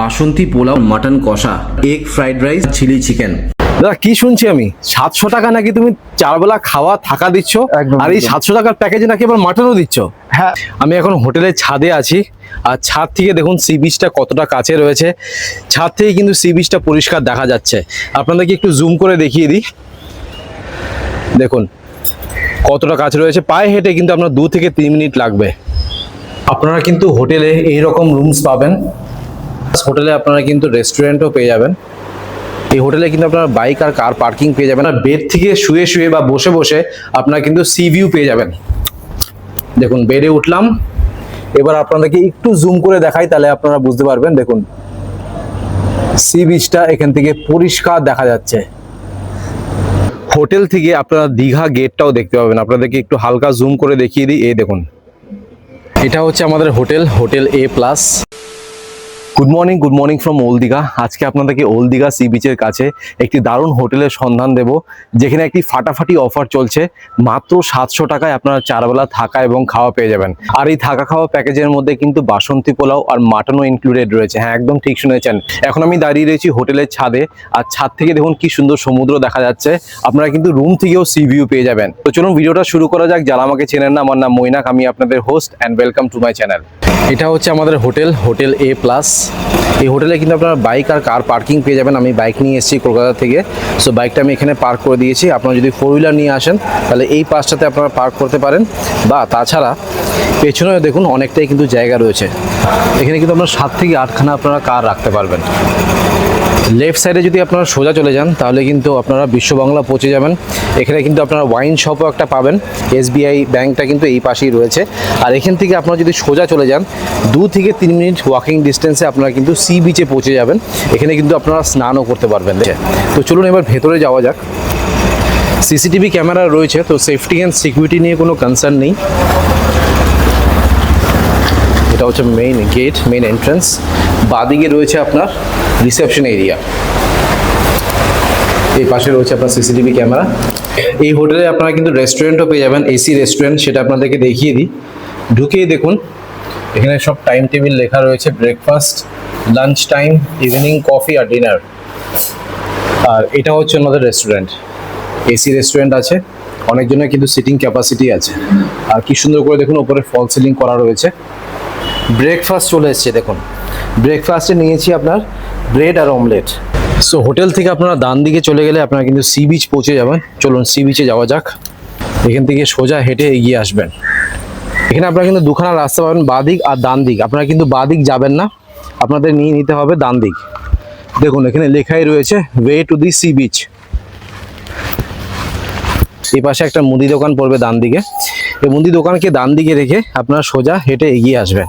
বাসন্তী pulao mutton কষা egg fried rice chilli chicken দাদা কি শুনছি আমি? সাতশো টাকা নাকি তুমি চার বেলা খাওয়া থাকা দিচ্ছ? আর এই সাতশো টাকার প্যাকেজে নাকি আবার মাটনও দিচ্ছ? হ্যাঁ। আমি এখন হোটেলের ছাদে আছি। আর ছাদ থেকে দেখুন সি বিচটা কতটা কাছে রয়েছে। ছাদ থেকে কিন্তু সি বিচটা পরিষ্কার দেখা যাচ্ছে। আপনাদেরকে একটু জুম করে দেখিয়ে দিই। দেখুন কতটা কাছে রয়েছে। পায়ে হেঁটে কিন্তু আপনার দু থেকে তিন মিনিট লাগবে। আপনারা কিন্তু হোটেলে এই রকম রুমস পাবেন। হোটেলে আপনারা কিন্তু রেস্টুরেন্টও পেয়ে যাবেন। এই হোটেলে কিন্তু আপনারা বাইক আর কার পার্কিং পেয়ে যাবেন। আর বেড থেকে শুয়ে শুয়ে বা বসে বসে আপনারা কিন্তু সি ভিউ পেয়ে যাবেন। দেখুন বেডে উঠলাম। এবার আপনাদেরকে একটু জুম করে দেখাই, তাহলে আপনারা বুঝতে পারবেন। দেখুন সি বিচটা এখান থেকে পরিষ্কার দেখা যাচ্ছে। হোটেল থেকে আপনারা দীঘা গেটটাও দেখতে পাবেন। আপনাদেরকে একটু হালকা জুম করে দেখিয়ে দিই। এই দেখুন, এটা হচ্ছে আমাদের hotel hotel A plus good morning good morning from Old Digha আজকে আপনাদেরকে ওল দীঘা সি বিচের কাছে একটি দারুণ হোটেলের সন্ধান দেব, যেখানে একটি ফাটাফাটি অফার চলছে। মাত্র সাতশো টাকায় আপনারা চারবেলা থাকা এবং খাওয়া পেয়ে যাবেন। আর এই থাকা খাওয়া প্যাকেজের মধ্যে কিন্তু বাসন্তী পোলাও আর মাটনও ইনক্লুডেড রয়েছে। হ্যাঁ একদম ঠিক শুনেছেন। এখন আমি দাঁড়িয়ে রয়েছি হোটেলের ছাদে। আর ছাদ থেকে দেখুন কি সুন্দর সমুদ্র দেখা যাচ্ছে। আপনারা কিন্তু রুম থেকেও সি ভিউ পেয়ে যাবেন। তো চলুন ভিডিওটা শুরু করা যাক। যারা আমাকে চেনেন না, আমার নাম মৈনাক। আমি আপনাদের host and welcome to my channel এটা হচ্ছে আমাদের হোটেল হোটেল এ প্লাস এই হোটেলে কিন্তু আপনার বাইক আর কার পার্কিং পেয়ে যাবেন। আমি বাইক নিয়ে এসেছি কলকাতা থেকে। সো বাইকটা আমি এখানে পার্ক করে দিয়েছি। আপনারা যদি ফোর হুইলার নিয়ে আসেন, তাহলে এই পাশটাতে আপনারা পার্ক করতে পারেন। বা তাছাড়া পেছনেও দেখুন, অনেকটাই কিন্তু জায়গা রয়েছে। এখানে কিন্তু আপনার সাত থেকে আটখানা আপনারা কার রাখতে পারবেন। লেফট সাইডে যদি আপনারা সোজা চলে যান, তাহলে কিন্তু আপনারা বিশ্ব বাংলা পৌঁছে যাবেন। এখানে কিন্তু আপনারা ওয়াইন শপও একটা পাবেন। এসবিআই ব্যাংকটা কিন্তু এই পাশেই রয়েছে। আর এখান থেকে আপনারা যদি সোজা চলে যান, দু থেকে তিন মিনিট ওয়াকিং ডিস্টেন্সে আপনারা কিন্তু সি বিচে পৌঁছে যাবেন। এখানে কিন্তু আপনারা স্নানও করতে পারবেন। তো চলুন এবার ভেতরে যাওয়া যাক। সিসিটিভি ক্যামেরা রয়েছে, তো সেফটি অ্যান্ড সিকিউরিটি নিয়ে কোনো কনসার্ন নেই। এটা হচ্ছে মেইন গেট মেইন এন্ট্রান্স বাদিকে রয়েছে আপনার রিসেপশন এরিয়া। এই পাশে রয়েছে আপনার সিসিটিভি ক্যামেরা। এই হোটেলে আপনারা কিন্তু রেস্টুরেন্টও পেয়ে যাবেন, এসি রেস্টুরেন্ট সেটা আপনাদেরকে দেখিয়ে দিই। ঢুকেই দেখুন, এখানে সব টাইম টেবিল লেখা রয়েছে breakfast lunch time evening coffee আর ডিনার আর এটা হচ্ছে আমাদের রেস্টুরেন্ট এসি রেস্টুরেন্ট আছে, অনেকজনের কিন্তু সিটিং ক্যাপাসিটি আছে। আর কি সুন্দর করে দেখুন ওপরে ফল সিলিং করা রয়েছে। ব্রেকফাস্ট চলে এসছে, দেখুন। ব্রেকফাস্টে নিয়েছি আপনার ব্রেড আর অমলেট সো হোটেল থেকে আপনারা ডান দিকে চলে গেলে আপনারা কিন্তু সি বিচ পৌঁছে যাবেন। চলুন সি বিচে যাওয়া যাক। এখান থেকে সোজা হেঁটে এগিয়ে আসবেন। এখানে আপনারা কিন্তু দুখানা রাস্তা পাবেন বাদিক আর ডান দিক। আপনারা কিন্তু বাদিক যাবেন না। আপনাদের নিয়ে নিতে হবে ডান দিক। দেখুন, এখানে লেখাই রয়েছে way to the sea beach এই পাশে একটা মুদি দোকান পড়বে ডান দিকে। এই মুদি দোকানকে ডান দিকে রেখে আপনারা সোজা হেঁটে এগিয়ে আসবেন।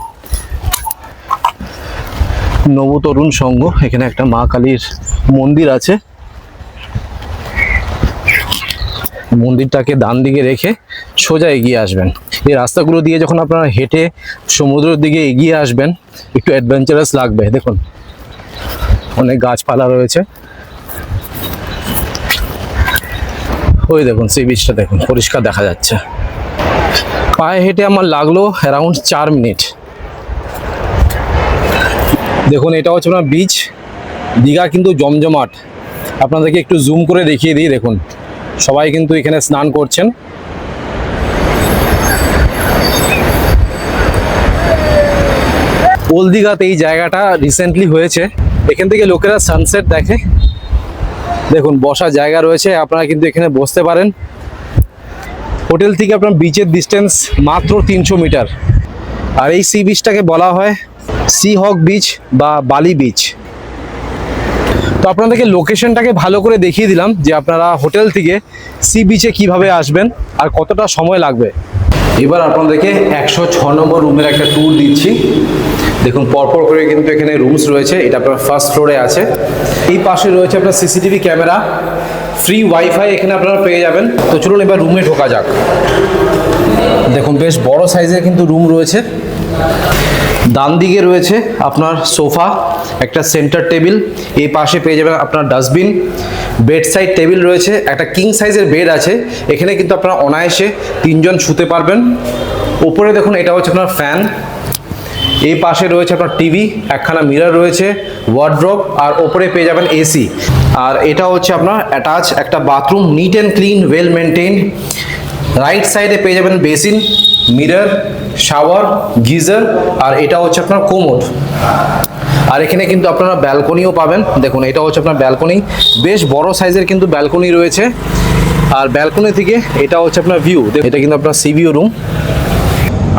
নবতরুণ সংঘ, এখানে একটা মা কালীর মন্দির আছে। মন্দিরটাকে ডান দিকে রেখে সোজা এগিয়ে আসবেন। এই রাস্তাগুলো দিয়ে যখন আপনারা হেঁটে সমুদ্রের দিকে এগিয়ে আসবেন, একটু অ্যাডভেঞ্চারাস লাগবে, দেখুন। অনেক গাছপালা রয়েছে। ওই দেখুন সি বিচটা দেখুন, পরিষ্কার দেখা যাচ্ছে। পায়ে হেঁটে আমার লাগল অ্যারাউন্ড চার মিনিট দেখুন, এটা হচ্ছে আপনার বিচ দীঘা কিন্তু জমজমাট। আপনাদেরকে একটু জুম করে দেখিয়ে দিই, দেখুন। সবাই কিন্তু এখানে স্নান করছেন। ওল দীঘাতে এই জায়গাটা রিসেন্টলি হয়েছে। এখান থেকে লোকেরা সানসেট দেখে। দেখুন, বসার জায়গা রয়েছে, আপনারা কিন্তু এখানে বসতে পারেন। হোটেল থেকে আপনার বিচের ডিস্টেন্স মাত্র তিনশো মিটার। আর এই সি বিচটাকে বলা হয় সি হক বিচ বা বালি বিচ তো আপনাদেরকে লোকেশনটাকে ভালো করে দেখিয়ে দিলাম যে আপনারা হোটেল থেকে সি বিচে কীভাবে আসবেন আর কতটা সময় লাগবে। এবার আপনাদেরকে একশো ছ নম্বর রুমের একটা ট্যুর দিচ্ছি। দেখুন, পরপর করে কিন্তু এখানে রুমস রয়েছে, এটা আপনার ফার্স্ট ফ্লোরে আছে। এই পাশে রয়েছে আপনার সিসিটিভি ক্যামেরা ফ্রি ওয়াইফাই এখানে আপনারা পেয়ে যাবেন। তো চলুন এবার রুমে ঢোকা যাক। দেখুন, বেশ বড় সাইজের কিন্তু রুম রয়েছে। ডান দিকে রয়েছে আপনার সোফা, একটা সেন্টার টেবিল এই পাশে পেয়ে যাবেন আপনার ডাস্টবিন বেড সাইড টেবিল রয়েছে, একটা কিং সাইজের বেড আছে, এখানে কিন্তু আপনার অনায়াসে তিনজন শুতে পারবেন। ওপরে দেখুন, এটা হচ্ছে আপনার ফ্যান এই পাশে রয়েছে আপনার টিভি একখানা মিরর রয়েছে ওয়ার্ড্রপ আর ওপরে পেয়ে যাবেন এসি আর এটা হচ্ছে আপনার অ্যাটাচ একটা bathroom neat and clean well maintain right সাইডে পেয়ে যাবেন বেসিন মিরর শাওয়ার গিজার আর এটা হচ্ছে আপনার কোমোড আর এখানে কিন্তু আপনারা ব্যালকনিও পাবেন। দেখুন, এটা হচ্ছে আপনার ব্যালকনি বেশ বড় সাইজের কিন্তু ব্যালকনি রয়েছে। আর ব্যালকনি থেকে এটা হচ্ছে আপনার ভিউ এটা কিন্তু আপনার সিভিউ রুম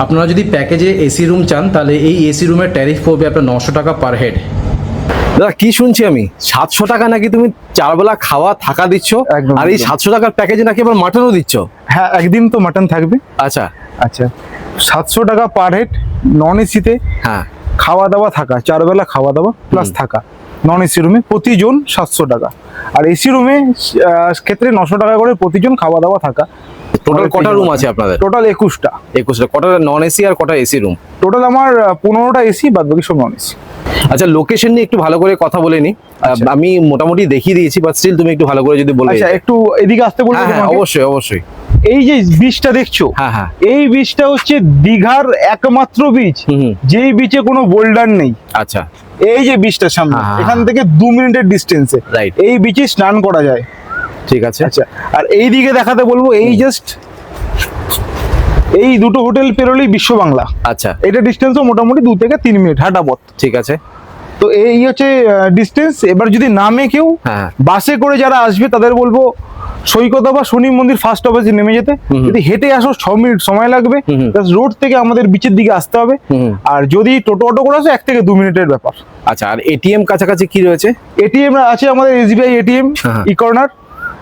আপনারা যদি প্যাকেজে এসি রুম চান, তাহলে এই এসি রুমের ট্যারিফ পড়বে আপনার নশো টাকা পার হেড দাদা কি শুনছি আমি? সাতশো টাকা নাকি তুমি চারবেলা খাওয়া থাকা দিচ্ছ? আর এই সাতশো টাকার প্যাকেজে নাকি আবার মাটনও দিচ্ছ? হ্যাঁ একদিন তো মাটন থাকবে। আচ্ছা। আচ্ছা। সাতশো টাকা পার হেড নন এসিতে হ্যাঁ। খাওয়া দাওয়া থাকা। চারবেলা খাওয়া দাওয়া প্লাস থাকা। নন এসি রুমে প্রতিজন সাতশো টাকা। আর এসি রুমে ক্ষেত্রে নশো টাকা করে প্রতিজন খাওয়া দাওয়া থাকা। টোটাল কটা রুম আছে আপনাদের? টোটাল একুশটা। একুশটা। কটা নন এসি আর কটা এসি রুম টোটাল আমার পনেরোটা এসি বাদ বাকি সব নন এসি আচ্ছা লোকেশন নিয়ে একটু ভালো করে কথা বলে নি। আচ্ছা। আমি মোটামুটি দেখিয়ে দিয়েছি বাট স্টিল তুমি একটু ভালো করে যদি বলে আচ্ছা একটু এদিকে আসতে বলব হ্যাঁ হ্যাঁ অবশ্যই অবশ্যই। এই যে বীজটা দেখছ হ্যাঁ হ্যাঁ। এই বীজটা হচ্ছে দীঘার একমাত্র বীজ যেই বীজে কোনো বোল্ডার নেই। আচ্ছা। এই যে বীজটার সামনে এখান থেকে দু মিনিটের ডিস্টেন্সে রাইট এই বিচে স্নান করা যায়। ঠিক আছে। আচ্ছা আর এই দিকে দেখাতে বলব এই জাস্ট এই দুটো হোটেল পেরোলেই বিশ্ব বাংলা। আচ্ছা। এটা ডিস্টেন্সও মোটামুটি দু থেকে তিন মিনিট হাঁটা পথ। ঠিক আছে। তো এই হচ্ছে ডিস্টেন্স এবার যদি নামে কেউ হ্যাঁ। বাসে করে যারা আসবে তাদের বলব সৈকত বা শনি মন্দির ফার্স্ট অফিসে নেমে যেতে। যদি হেঁটে আসো ছ মিনিট সময় লাগবে। রোড থেকে আমাদের বিচের দিকে আসতে হবে। আর যদি টোটো অটো করে আসো এক থেকে দু মিনিটের ব্যাপার। আচ্ছা আর এটিএম কাছাকাছি কি রয়েছে? এটিএম আছে আমাদের এসবিআই এটিএম। ই কর্নার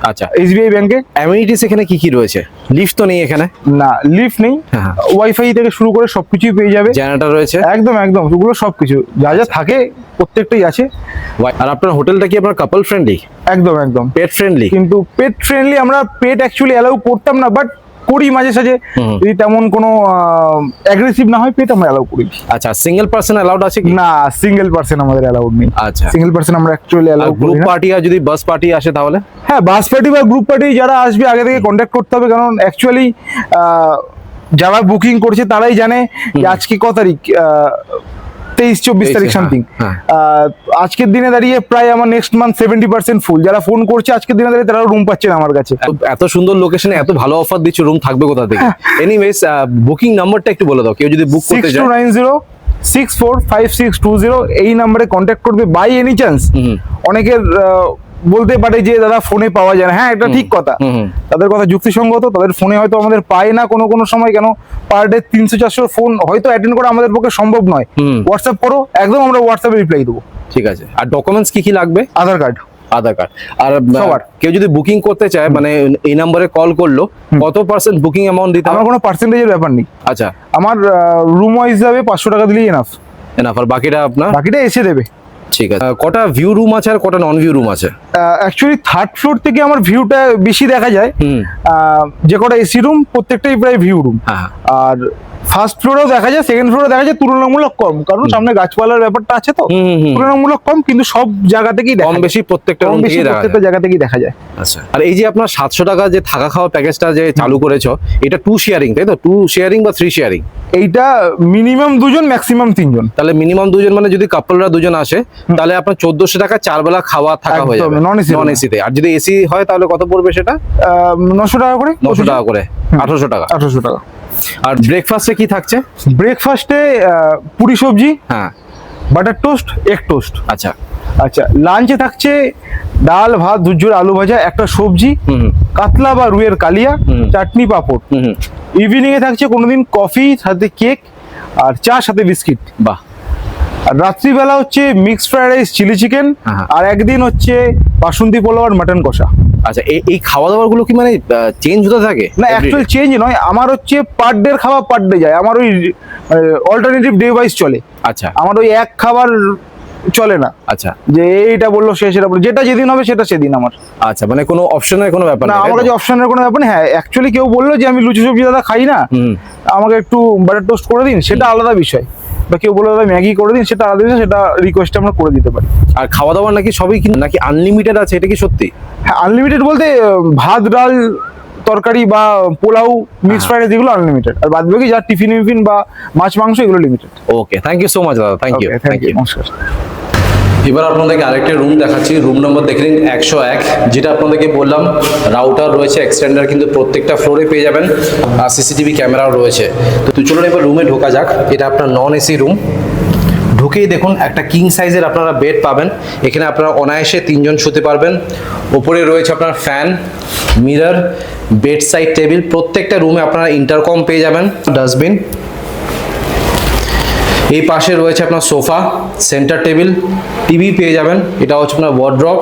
আচ্ছা। এসবিআই ব্যাংকে অ্যামিনিটিস এখানে কি কি রয়েছে? লিফট তো নেই এখানে? না লিফট নেই। হ্যাঁ ওয়াইফাই থেকে শুরু করে সবকিছুই পেয়ে যাবে। জেনারেটর রয়েছে? একদম একদম ওগুলো সবকিছু। যা যা থাকে প্রত্যেকটাই আছে। আর আপনার হোটেলটা কি আপনার কাপল ফ্রেন্ডলি একদম একদম। পেট ফ্রেন্ডলি কিন্তু পেট ফ্রেন্ডলি আমরা পেট অ্যাকচুয়ালি অ্যালাউ করতাম না বাট করি মাঝে সাঝে। যদি তেমন কোনো অ্যাগ্রেসিভ না হয় পেট আমরা অ্যালাউ করি। আচ্ছা সিঙ্গেল পার্সন অ্যালাউড আছে কি? না সিঙ্গেল পার্সন আমাদের অ্যালাউড নেই। আচ্ছা। সিঙ্গেল পার্সন আমরা অ্যাকচুয়ালি অ্যালাউ গ্রুপ পার্টি আর যদি বাস পার্টি আসে তাহলে? হ্যাঁ বাস পার্টি বা গ্রুপ পার্টি যারা আসবে আগে থেকে কন্ট্যাক্ট করতে হবে। কারণ অ্যাকচুয়ালি যারা বুকিং করছে তারাই জানে যে আজকে ক তারিখ। তেইশ চব্বিশ তারিখ হ্যাঁ, সামথিং হ্যাঁ। আজকের দিনে দাঁড়িয়ে প্রায় আমার next month seventy percent full যারা ফোন করছে আজকের দিনে দাঁড়িয়ে তারাও রুম পাচ্ছেন আমার কাছে। এত- সুন্দর লোকেশনে এত ভালো অফার দিচ্ছে রুম থাকবে কোথা থেকে? এনিওয়েজ বুকিং নাম্বারটা একটু বলে দাও কেউ যদি বুক করতে চায় nine zero six four five six two zero এই নাম্বারে কন্ট্যাক্ট করবে বাই এনি চান্স অনেকের বলতে পারে যে দাদা ফোনে পাওয়া যায় না। হ্যাঁ এটা ঠিক কথা। তাদের কথা যুক্তিসঙ্গত তাদের ফোনে হয়তো আমাদের পায় না কোনো কোনো সময় কেন পার ডে তিনশো চারশো ফোন হয়তো অ্যাটেন্ড করা আমাদের পক্ষে সম্ভব নয়। হোয়াটসঅ্যাপ করো একদম আমরা হোয়াটসঅ্যাপে রিপ্লাই দেবো। ঠিক আছে। আর ডকুমেন্টস কি কি লাগবে? আধার কার্ড আধার কার্ড আর। কেউ যদি বুকিং করতে চায় মানে এই নাম্বারে কল করল কত পার্সেন্ট বুকিং অ্যামাউন্ট দিতে আমার কোনো পার্সেন্টেজের ব্যাপার নেই। আচ্ছা। আমার রুম ওয়াইজ যাবে পাঁচশো টাকা দিলেই এনাফ এনাফ আর বাকিটা আপনার? বাকিটা এসে দেবে। ঠিক আছে। কটা ভিউ রুম আছে আর কটা নন ভিউ রুম আছে অ্যাকচুয়ালি থার্ড ফ্লোর থেকে আমার ভিউটা বেশি দেখা যায়। যে কটা এসি রুম প্রত্যেকটাই প্রায় ভিউ রুম হ্যাঁ। আর ফার্স্ট ফ্লোরেও দেখা যায় সেকেন্ড ফ্লোরে দেখা যায় তুলনামূলক কম। কারণ সামনে গাছপালার ব্যাপারটা আছে তো। তুলনামূলক কম কিন্তু সব জায়গা থেকেই কম বেশি প্রত্যেকটা কম বেশি প্রত্যেকটা জায়গা থেকেই দেখা যায়। আচ্ছা। আর এই যে আপনার সাতশো টাকা যে থাকা খাওয়া প্যাকেজটা যে চালু করেছ এটা টু শেয়ারিং তাই তো? টু শেয়ারিং বা থ্রি শেয়ারিং এইটা মিনিমাম দুজন ম্যাক্সিমাম তিনজন। তাহলে মিনিমাম দুজন মানে যদি কাপলরা দুজন আসে তাহলে আপনার চোদ্দশো টাকা চার বেলা খাওয়া থাকা হয়ে যাবে। Non AC non. এসিতে আর যদি এসি হয় তাহলে কত পড়বে সেটা? নশো টাকা করে? নশো টাকা করে। আঠারোশো টাকা। আঠারোশো টাকা। আর ব্রেকফাস্টে কি থাকছে? ব্রেকফাস্টে পুরি সবজি হ্যাঁ। বাটার টোস্ট এক টোস্ট আচ্ছা। আচ্ছা লাঞ্চে থাকছে ডাল ভাত দুজোর আলু ভাজা একটা সবজি কাতলা বা রুয়ের কালিয়া। চাটনি পাঁপড় ইভিনিং এ থাকছে কোনোদিন কফি সাথে কেক আর চা সাথে বিস্কিট বাহ। রাত্রিবেলা হচ্ছে mix fried rice chilli chicken. আর একদিন হচ্ছে বাসন্তী পোলাও আর মাটন কষা। আচ্ছা এই এই খাওয়া দাওয়ারগুলো কি মানে চেঞ্জ হতে থাকে? না অ্যাকচুয়াল চেঞ্জ নয় আমার হচ্ছে পার ডে খাওয়া পার ডে যায়। আমার ওই অল্টারনেটিভ ডে ওয়াইজ চলে। আচ্ছা। আমার ওই এক খাবার চলে না। আচ্ছা। যে এইটা বলল সে সেটা বলল যেটা যেদিন হবে সেটা সেদিন আমার। আচ্ছা মানে কোনো অপশনের কোনো ব্যাপার না আমার? কাছে অপশনের কোনো ব্যাপার নেই। হ্যাঁ অ্যাকচুয়ালি কেউ বলল যে আমি লুচি সবজি দাদা খাই না। আমাকে একটু বাটার টোস্ট করে দিন সেটা আলাদা বিষয়। বা কেউ বলে দাদা ম্যাগি করে দিন সেটা আলাদা সেটা রিকোয়েস্ট আমরা করে দিতে পারি। আর খাওয়া দাওয়া নাকি সবই কিন্তু নাকি আনলিমিটেড আছে এটা কি সত্যি? হ্যাঁ আনলিমিটেড বলতে ভাত ডাল তরকারি বা পোলাও মিক্স ফ্রাইড রাইস এগুলো আনলিমিটেড আর বাদ বাকি যা টিফিন মিফিন বা মাছ মাংস এগুলো limited okay thank you so much দাদা থ্যাংক ইউ থ্যাংক ইউ নমস্কার। এবার আপনাদেরকে আরেকটা রুম দেখাচ্ছি। রুম নম্বর দেখে নিন, একশো এক, যেটা আপনাদেরকে বললাম রাউটার রয়েছে এক্সটেন্ডার কিন্তু প্রত্যেকটা ফ্লোরে পেয়ে যাবেন, আর সিসিটিভি ক্যামেরাও রয়েছে। তো চলুন এবার রুমে ঢোকা যাক। এটা আপনার নন এসি রুম ঢুকেই দেখুন, একটা কিং সাইজের আপনারা বেড পাবেন। এখানে আপনারা অনায়াসে তিনজন শুতে পারবেন। ওপরে রয়েছে আপনার fan mirror bed side table প্রত্যেকটা রুমে আপনারা ইন্টারকম পেয়ে যাবেন। ডাস্টবিন এই পাশে রয়েছে আপনার সোফা সেন্টার টেবিল টিভি পেয়ে যাবেন। এটা হচ্ছে আপনার ওয়ার্ড্রপ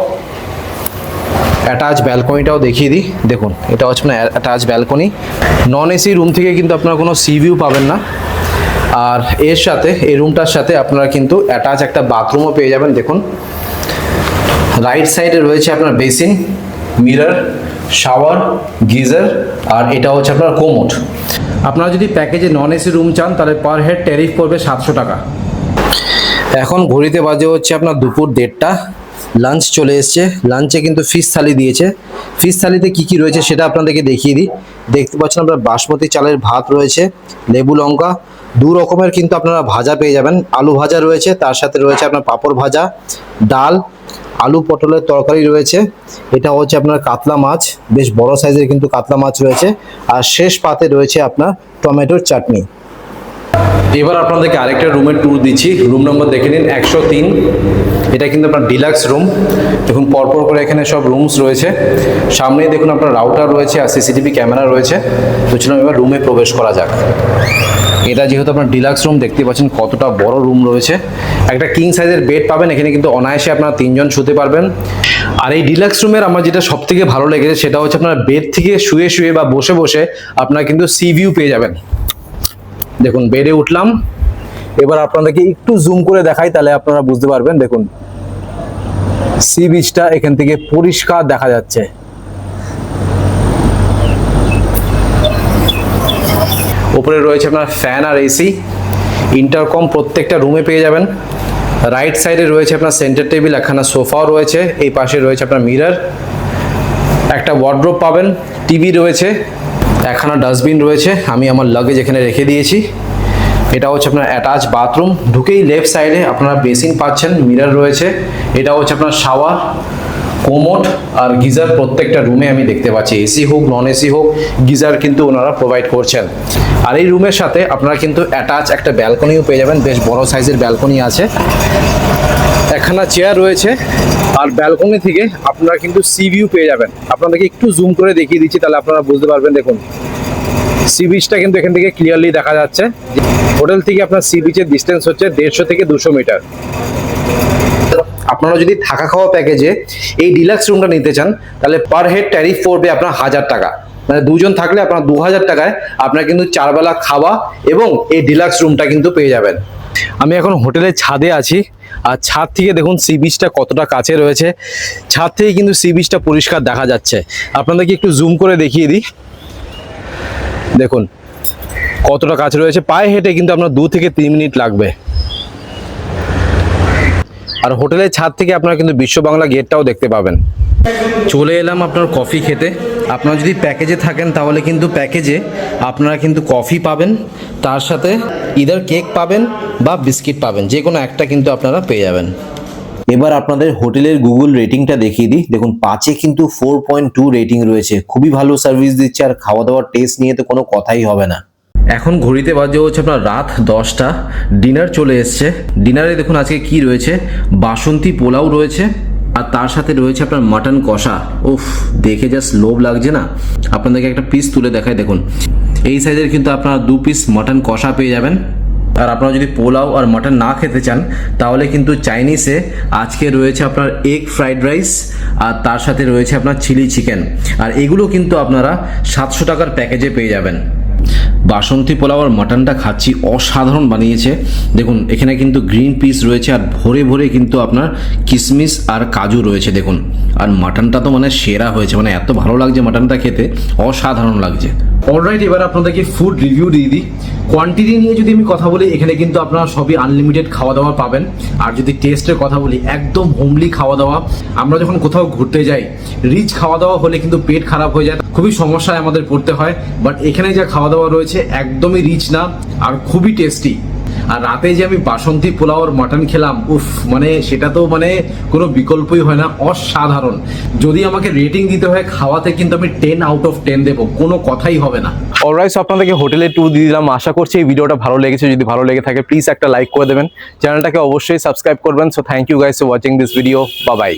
অ্যাটাচ ব্যালকনিটাও দেখিয়ে দিই। দেখুন, এটা হচ্ছে আপনার attach balcony non AC room থেকে কিন্তু আপনারা কোনো সি ভিউ পাবেন না। আর এর সাথে, এই রুমটার সাথে আপনারা কিন্তু অ্যাটাচ একটা বাথরুমও পেয়ে যাবেন। দেখুন রাইট সাইডে রয়েছে আপনার বেসিন মিরর শাওয়ার, গিজার আর এটা হচ্ছে আপনার কোমোট। আপনারা যদি প্যাকেজে নন এসি রুম চান, তাহলে পার হেড ট্যারিফ পড়বে সাতশো টাকা। এখন ঘড়িতে বাজে হচ্ছে আপনার দুপুর দেড়টা। লাঞ্চ চলে এসছে। লাঞ্চে কিন্তু ফিশ থালি দিয়েছে। ফিশ থালিতে কি কি রয়েছে সেটা আপনাদেরকে দেখিয়ে দিই। দেখতে পাচ্ছেন আপনার বাসমতি চালের ভাত রয়েছে, লেবু লঙ্কা দু রকমের কিন্তু আপনারা ভাজা পেয়ে যাবেন। আলু ভাজা রয়েছে, তার সাথে রয়েছে আপনার পাঁপড় ভাজা, ডাল, আলু পটলের তরকারি রয়েছে। এটা হচ্ছে আপনার কাতলা মাছ, বেশ বড় সাইজের কিন্তু কাতলা মাছ রয়েছে। আর শেষ পাতে রয়েছে আপনার টমেটোর চাটনি। এবার আপনাদেরকে আরেকটা রুমের ট্যুর দিচ্ছি। রুম নম্বর দেখে নিন, একশো তিন। এটা কিন্তু আপনার ডিলাক্স রুম দেখুন, পরপর করে এখানে সব রুমস রয়েছে। সামনেই দেখুন আপনার রাউটার রয়েছে আর সিসিটিভি ক্যামেরা রয়েছে। তো চলুন এবার রুমে প্রবেশ করা যাক। এটা যেহেতু আপনার ডিলাক্স রুম দেখতে পাচ্ছেন কতটা বড় রুম রয়েছে। একটা কিং সাইজের বেড পাবেন, এখানে কিন্তু অনায়াসে আপনারা তিনজন শুতে পারবেন। আর এই ডিলাক্স রুমের আমার যেটা সব থেকে ভালো লেগেছে, সেটা হচ্ছে আপনার বেড থেকে শুয়ে শুয়ে বা বসে বসে আপনারা কিন্তু সি ভিউ পেয়ে যাবেন। দেখুন বেডে উঠলাম। এবার আপনাদেরকে একটু জুম করে দেখাই, তাহলে আপনারা বুঝতে পারবেন। দেখুন সি বিচটা এখান থেকে পরিষ্কার দেখা যাচ্ছে। উপরে রয়েছে আপনার ফ্যান আর এসি ইন্টারকম প্রত্যেকটা রুমে পেয়ে যাবেন। রাইট সাইডে রয়েছে আপনার সেন্টার টেবিল একখানা সোফাও রয়েছে। এই পাশে রয়েছে আপনার মিরর একটা ওয়ার্ড্রোপ পাবেন। টিভি রয়েছে। একখানা ডাস্টবিন রয়েছে। আমি আমার লাগেজ এখানে রেখে দিয়েছি। এটা হচ্ছে আপনার অ্যাটাচ বাথরুম ঢুকেই লেফট সাইডে আপনারা বেসিন পাচ্ছেন। মিরর রয়েছে। এটা হচ্ছে আপনার শাওয়ার কোমোট আর গিজার প্রত্যেকটা রুমে আমি দেখতে পাচ্ছি। এসি হোক নন এসি হোক, গিজার কিন্তু ওনারা প্রোভাইড করছেন। আর এই রুমের সাথে আপনারা কিন্তু অ্যাটাচ একটা ব্যালকনিও পেয়ে যাবেন, বেশ বড় সাইজের ব্যালকনি আছে। একখানা চেয়ার রয়েছে, আর ব্যালকনি থেকে আপনারা কিন্তু সি ভিউ পেয়ে যাবেন। আপনাদেরকে একটু জুম করে দেখিয়ে দিচ্ছি, তাহলে আপনারা বুঝতে পারবেন, দেখুন। সি বিচটা কিন্তু এখান থেকে ক্লিয়ারলি দেখা যাচ্ছে। হোটেল থেকে আপনার সি বিচের ডিস্টেন্স হচ্ছে দেড়শো থেকে দুশো মিটার আপনারা যদি থাকা খাওয়া প্যাকেজে এই ডিলাক্স রুমটা নিতে চান, তাহলে পার হেড ট্যারিফ পড়বে আপনার হাজার টাকা। মানে দুজন থাকলে আপনার দু হাজার টাকায় আপনার কিন্তু চারবেলা খাওয়া এবং এই ডিলাক্স রুমটা কিন্তু পেয়ে যাবেন। আমি এখন হোটেলের ছাদে আছি। আর ছাদ থেকে দেখুন সি বিচটা কতটা কাছে রয়েছে। ছাদ থেকে কিন্তু সি বিচটা পরিষ্কার দেখা যাচ্ছে। আপনাদেরকে একটু জুম করে দেখিয়ে দিই। দেখুন, কতটা কাছে রয়েছে। পায়ে হেঁটে কিন্তু আপনার দু থেকে তিন মিনিট লাগবে। আর হোটেলের ছাদ থেকে আপনারা কিন্তু বিশ্ব বাংলা গেটটাও দেখতে পাবেন। চলে এলাম আপনার কফি খেতে। আপনারা যদি প্যাকেজে থাকেন তাহলে কিন্তু প্যাকেজে আপনারা কিন্তু কফি পাবেন। তার সাথে ইদার কেক পাবেন বা বিস্কিট পাবেন। যে কোনো একটা কিন্তু আপনারা পেয়ে যাবেন। এবার আপনাদের হোটেলের গুগল রেটিংটা দেখিয়ে দিই। দেখুন পাঁচে কিন্তু ফোর পয়েন্ট টু রেটিং রয়েছে। খুবই ভালো সার্ভিস দিচ্ছে আর খাওয়া দাওয়ার টেস্ট নিয়ে তো কোনো কথাই হবে না। এখন ঘড়িতে বাজে হচ্ছে আপনার রাত দশটা। ডিনার চলে এসছে। ডিনারে দেখুন আজকে কি রয়েছে। বাসন্তী পোলাও রয়েছে আর তার সাথে রয়েছে আপনার মাটন কষা। উফ, দেখে জাস্ট লোভ লাগছে না। আপনাদেরকে একটা পিস তুলে দেখায় দেখুন। এই সাইজের কিন্তু আপনারা দু পিস মাটন কষা পেয়ে যাবেন। আর আপনারা যদি পোলাও আর মাটন না খেতে চান, তাহলে কিন্তু চাইনিজে আজকে রয়েছে আপনার এগ ফ্রাইড রাইস আর তার সাথে রয়েছে আপনার চিলি চিকেন আর এগুলো কিন্তু আপনারা সাতশো টাকার প্যাকেজে পেয়ে যাবেন। বাসন্তী পোলাও আর মাটনটা খাচ্ছি, অসাধারণ বানিয়েছে। দেখুন, এখানে কিন্তু গ্রিন পিস রয়েছে আর ভরে ভরে কিন্তু আপনার কিশমিশ আর কাজু রয়েছে, দেখুন। আর মাটনটা তো মানে সেরা হয়েছে মানে এত ভালো লাগছে মাটনটা খেতে, অসাধারণ লাগছে। অলরাইট এবার আপনাদেরকে ফুড রিভিউ দিয়ে দিই। কোয়ান্টিটি নিয়ে যদি আমি কথা বলি, এখানে কিন্তু আপনারা সবই আনলিমিটেড খাওয়া দাওয়া পাবেন। আর যদি টেস্টের কথা বলি, একদম হোমলি খাওয়া দাওয়া আমরা যখন কোথাও ঘুরতে যাই রিচ খাওয়া দাওয়া হলে কিন্তু পেট খারাপ হয়ে যায়। খুবই সমস্যায় আমাদের পড়তে হয়। বাট এখানে যা খাওয়া দাওয়া রয়েছে একদমই রিচ না আর খুবই টেস্টি আর রাতে যে আমি বাসন্তী পোলাও আর মাটন খেলাম, উফ মানে সেটা তো মানে কোনো বিকল্পই হয় না, অসাধারণ। যদি আমাকে রেটিং দিতে হয় খাওয়াতে কিন্তু আমি টেন আউট অফ টেন দেবো, কোনো কথাই হবে না। অলরাইট আপনাদেরকে হোটেলে ট্যুর দিয়ে দিলাম। আশা করছি এই ভিডিওটা ভালো লেগেছে। যদি ভালো লেগে থাকে প্লিজ একটা লাইক করে দেবেন। চ্যানেলটাকে অবশ্যই সাবস্ক্রাইব করবেন। So thank you guys for watching this video বা বাই